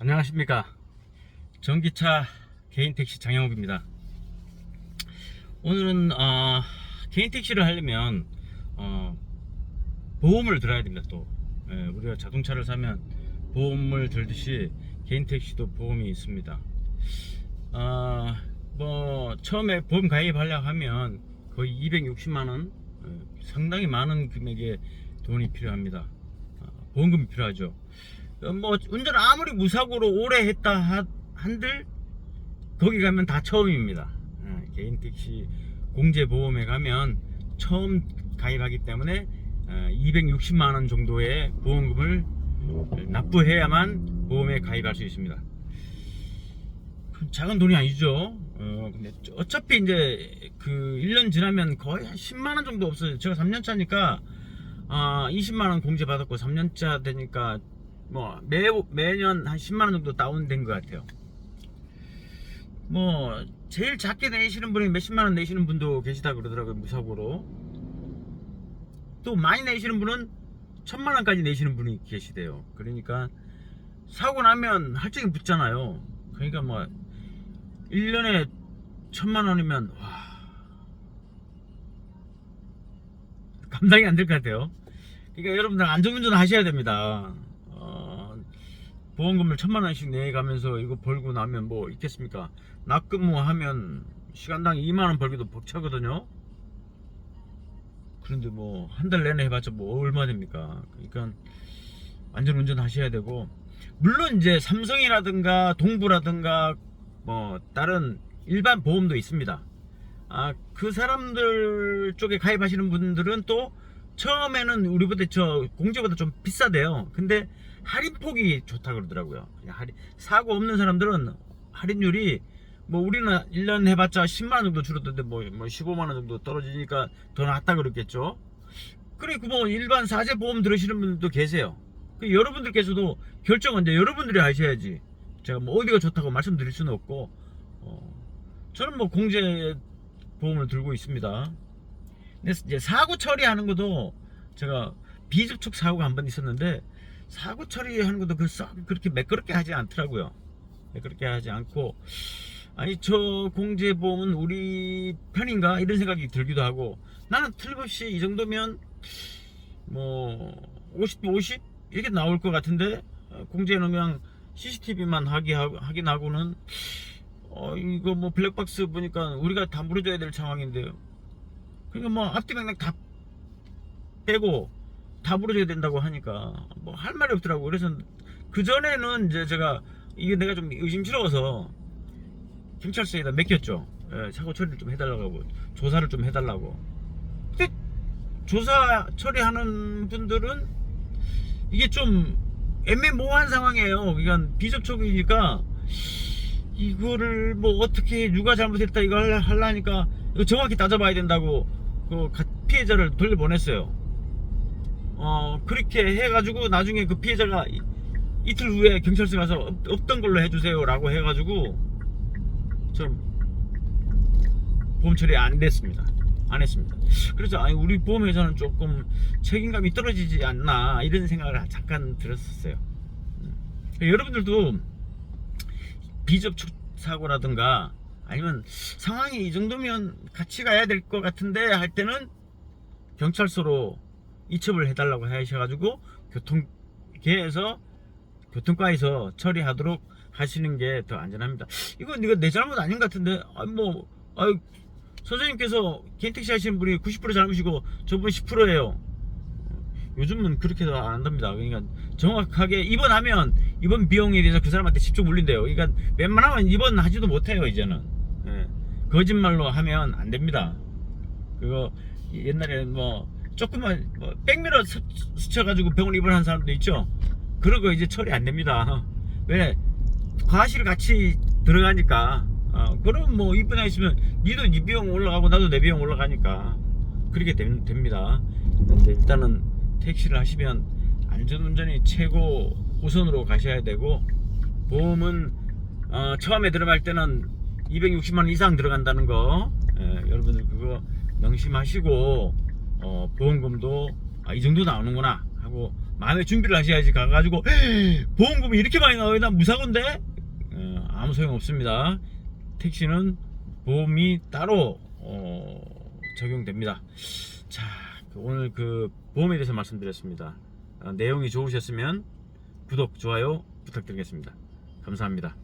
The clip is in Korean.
안녕하십니까. 전기차 개인 택시 장영욱입니다. 오늘은 어, 개인 택시를 하려면 어, 보험을 들어야 됩니다 또. 예, 우리가 자동차를 사면 보험을 들듯이 개인 택시도 보험이 있습니다. 어, 뭐 처음에 보험 가입하려고 하면 거의 260만원 상당히 많은 금액의 돈이 필요합니다. 어, 보험금이 필요하죠. 어, 뭐 운전 아무리 무사고로 오래 했다 하- 한들 거기 가면 다 처음입니다. 어, 개인 택시 공제 보험에 가면 처음 가입하기 때문에 260만 원 정도의 보험금을 납부해야만 보험에 가입할 수 있습니다. 그 작은 돈이 아니죠. 어, 근데 어차피 이제 그 1년 지나면 거의 한 10만 원 정도 없어요. 제가 3년 차니까 아, 20만 원 공제 받았고 3년 차 되니까 뭐 매, 매년 한 10만 원 정도 다운된 것 같아요. 뭐 제일 작게 내시는 분이 몇십만 원 내시는 분도 계시다 그러더라고요 무사고로. 또 많이 내시는 분은 천만 원까지 내시는 분이 계시대요. 그러니까 사고 나면 할증이 붙잖아요. 그러니까 뭐 1년에 천만 원이면 와 감당이 안 될 것 같아요. 그러니까 여러분들 안전운전 하셔야 됩니다. 어, 보험금을 천만 원씩 내가면서 이거 벌고 나면 뭐 있겠습니까? 낮근무하면 시간당 2만 원 벌기도 벅차거든요. 그런데 뭐 한 달 내내 해봤자 뭐 얼마 됩니까? 그러니까 안전 운전 하셔야 되고 물론 이제 삼성이라든가 동부라든가 뭐 다른 일반 보험도 있습니다. 아 그 사람들 쪽에 가입하시는 분들은 또 처음에는 우리보다 저 공제보다 좀 비싸대요. 근데 할인폭이 좋다 그러더라고요. 할인, 사고 없는 사람들은 할인율이 뭐 우리는 1년 해봤자 10만 원 정도 줄었던데 뭐, 뭐 15만 원 정도 떨어지니까 더 낫다 그랬겠죠. 그래 그뭐 일반 사제 보험 들으시는 분들도 계세요. 그 여러분들께서도 결정은 이제 여러분들이 하셔야지. 제가 뭐 어디가 좋다고 말씀드릴 수는 없고 어, 저는 뭐 공제 보험을 들고 있습니다. 근데 이제 사고 처리하는 것도 제가 비접촉 사고가 한 번 있었는데 사고 처리하는 것도 그썩 그렇게 매끄럽게 하지 않더라고요. 매끄럽게 하지 않고 아니 저 공제 보험은 우리 편인가 이런 생각이 들기도 하고 나는 틀림없이 이 정도면 뭐 50, 50 이렇게 나올 것 같은데 그냥 CCTV만 하기 확인하고는 어 이거 뭐 블랙박스 보니까 우리가 다 물어줘야 될 상황인데요. 그러니까 뭐 앞뒤 맥락 다 빼고 다 물어줘야 된다고 하니까 뭐 할 말이 없더라고. 그래서 그 전에는 이제 제가 이게 내가 좀 의심스러워서 경찰서에다 맡겼죠. 예, 사고 처리를 좀 해달라고 하고 조사를 좀 해달라고. 근데 조사 처리하는 분들은 이게 좀 애매모호한 상황이에요. 그러니까 비접촉이니까 이거를 뭐 어떻게 누가 잘못했다 할라- 하려니까 이거 정확히 따져봐야 된다고 그 가- 피해자를 돌려보냈어요. 어 그렇게 해가지고 나중에 그 피해자가 이- 이틀 후에 경찰서 가서 없- 없던 걸로 해주세요라고 해가지고 좀 보험 처리 안 됐습니다. 안 했습니다. 그래서 아니 우리 보험회사는 조금 책임감이 떨어지지 않나 이런 생각을 잠깐 들었었어요. 음. 여러분들도 비접촉 사고라든가 아니면 상황이 이 정도면 같이 가야 될 것 같은데 할 때는 경찰서로 이첩을 해달라고 하셔가지고 교통계에서 교통과에서 처리하도록 하시는 게 더 안전합니다. 이건 이거 내 잘못 아닌 것 같은데 아, 뭐 아, 선생님께서 개인택시 하시는 분이 90% 잘못이고 저분 10%예요. 요즘은 그렇게도 안 한답니다. 그러니까 정확하게 입원하면 입원 비용에 대해서 그 사람한테 직접 물린대요. 그러니까 웬만하면 입원하지도 못해요 이제는. 예. 거짓말로 하면 안 됩니다. 그거 옛날에는 뭐 조금만 뭐 백미러 스- 스쳐가지고 병원 입원한 사람도 있죠. 그런 거 이제 처리 안 됩니다. 왜 과실 같이 들어가니까. 어, 그럼 뭐 입원해 있으면 니도 니 비용 올라가고 나도 내 비용 올라가니까 그렇게 됨- 됩니다. 근데 일단은 택시를 하시면 안전운전이 최고 우선으로 가셔야 되고 보험은 어, 처음에 들어갈 때는 260만 원 이상 들어간다는 거 예, 여러분들 그거 명심하시고 어, 보험금도 아, 이 정도 나오는구나 하고 마음의 준비를 하셔야지 가가지고 보험금이 이렇게 많이 나와요? 나 무사고인데? 어, 아무 소용 없습니다. 택시는 보험이 따로 어, 적용됩니다. 자 오늘 그 보험에 대해서 말씀드렸습니다. 어, 내용이 좋으셨으면 구독 좋아요 부탁드리겠습니다. 감사합니다